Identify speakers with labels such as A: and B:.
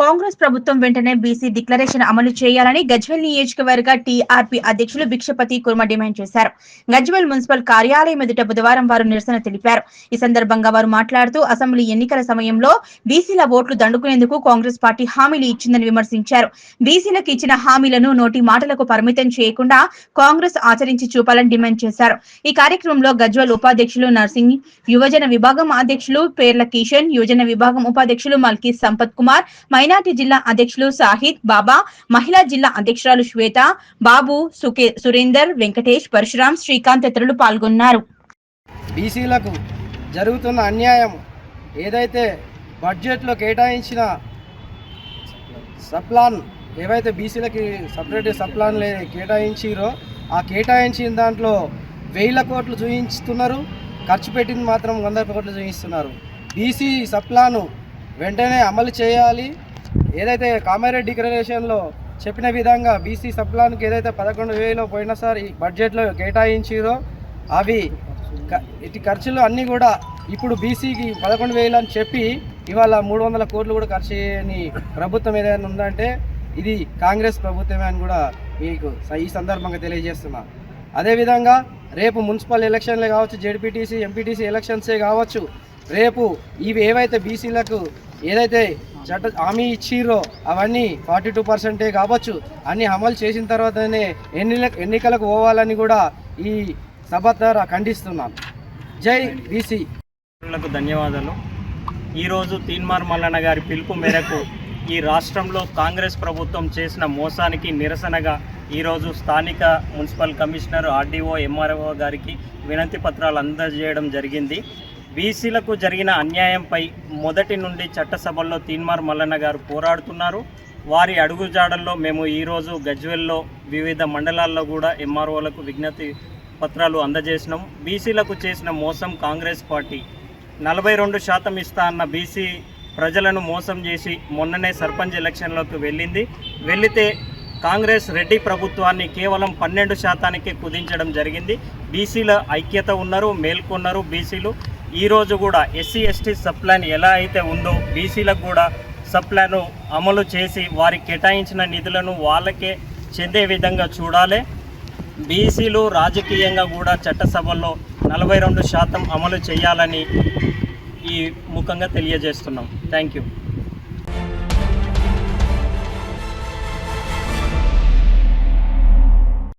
A: కాంగ్రెస్ ప్రభుత్వం వెంటనే BC declaration అమలు చేయాలని గజ్వెల్ నియోజకవర్గ టీఆర్పీ అధ్యక్షులు భిక్షపతి కుర్మ డిమాండ్ చేశారు. గజ్వెల్ మున్సిపల్ కార్యాలయం ఎదుట బుధవారం వారు నిరసన తెలిపారు. ఈ సందర్భంగా వారు మాట్లాడుతూ అసెంబ్లీ ఎన్నికల సమయంలో బీసీల ఓట్లు దండుకునేందుకు కాంగ్రెస్ పార్టీ హామీలు ఇచ్చిందని విమర్శించారు. బీసీలకు ఇచ్చిన హామీలను నోటి మాటలకు పరిమితం చేయకుండా కాంగ్రెస్ ఆచరించి చూపాలని డిమాండ్ చేశారు. ఈ కార్యక్రమంలో గజ్వల్ ఉపాధ్యక్షులు నర్సింగ్ యువజన విభాగం అధ్యక్షులు పేర్ల కిషన్ యువజన విభాగం ఉపాధ్యక్షులు మల్కీ సంపత్ కుమార్ మై మైనార్టీ జిల్లా అధ్యక్షులు సాహిద్ బాబా మహిళా జిల్లా అధ్యక్షురాలు శ్వేత బాబు సుకే సురేందర్ వెంకటేష్ పరశురాం శ్రీకాంత్ ఇతరులు పాల్గొన్నారు.
B: బీసీలకు జరుగుతున్న అన్యాయం ఏదైతే బడ్జెట్లో కేటాయించిన సప్లాన్ ఏవైతే బీసీలకి సపరేట్ సప్లాన్ కేటాయించిరో ఆ కేటాయించిన దాంట్లో వేల కోట్లు చూపించుతున్నారు ఖర్చు పెట్టింది మాత్రం వంద కోట్లు చూపిస్తున్నారు బీసీ సప్లాను వెంటనే అమలు చేయాలి. ఏదైతే కామారెడ్డి డిక్లరేషన్లో చెప్పిన విధంగా బీసీ సప్లాన్కి ఏదైతే పదకొండు వేలు పోయినసారి బడ్జెట్లో కేటాయించిరో అవి ఇటు ఖర్చులు అన్నీ కూడా ఇప్పుడు బీసీకి పదకొండు వేలు అని చెప్పి ఇవాళ మూడు వందల కోట్లు కూడా ఖర్చు చేయని ప్రభుత్వం ఏదైనా ఉందంటే ఇది కాంగ్రెస్ ప్రభుత్వమే అని కూడా మీకు ఈ సందర్భంగా తెలియజేస్తున్నా. అదేవిధంగా రేపు మున్సిపల్ ఎలక్షన్లే కావచ్చు జెడ్పీటీసీ ఎంపీటీసీ ఎలక్షన్సే కావచ్చు రేపు ఇవి ఏవైతే బీసీలకు ఏదైతే చట్ట హామీ ఇచ్చిరో అవన్నీ ఫార్టీ టూ పర్సెంటే కావచ్చు అన్ని అమలు చేసిన తర్వాతనే ఎన్ని ఎన్నికలకు పోవాలని కూడా ఈ సభ ద్వారా ఖండిస్తున్నాం. జై బీసీ.
C: ధన్యవాదాలు. ఈరోజు తీన్మార్ మల్లన్న గారి పిలుపు మేరకు ఈ రాష్ట్రంలో కాంగ్రెస్ ప్రభుత్వం చేసిన మోసానికి నిరసనగా ఈరోజు స్థానిక మున్సిపల్ కమిషనర్ ఆర్డీఓ ఎంఆర్ఓ గారికి వినతి పత్రాలు అందజేయడం జరిగింది. బీసీలకు జరిగిన అన్యాయంపై మొదటి నుండి చట్టసభల్లో తీన్మార్ మల్లన్న గారు పోరాడుతున్నారు. వారి అడుగుజాడల్లో మేము ఈరోజు గజ్వెల్లో వివిధ మండలాల్లో కూడా ఎంఆర్ఓలకు విజ్ఞప్తి పత్రాలు అందజేసినాం. బీసీలకు చేసిన మోసం కాంగ్రెస్ పార్టీ. నలభై రెండు శాతం ఇస్తా అన్న బీసీ ప్రజలను మోసం చేసి మొన్ననే సర్పంచ్ ఎలక్షన్లోకి వెళ్ళింది. వెళితే కాంగ్రెస్ రెడ్డి ప్రభుత్వాన్ని కేవలం పన్నెండు శాతానికే కుదించడం జరిగింది. బీసీల ఐక్యత ఉన్నారు మేల్కొన్నారు బీసీలు. ఈరోజు కూడా ఎస్సీ ఎస్టీ సప్లాన్ ఎలా అయితే ఉందో బీసీలకు కూడా సప్లాను అమలు చేసి వారికి కేటాయించిన నిధులను వాళ్ళకే చెందే విధంగా చూడాలి. బీసీలు రాజకీయంగా కూడా చట్టసభల్లో నలభై రెండు శాతం అమలు చేయాలని ఈ ముఖంగా తెలియజేస్తున్నాం. Thank you.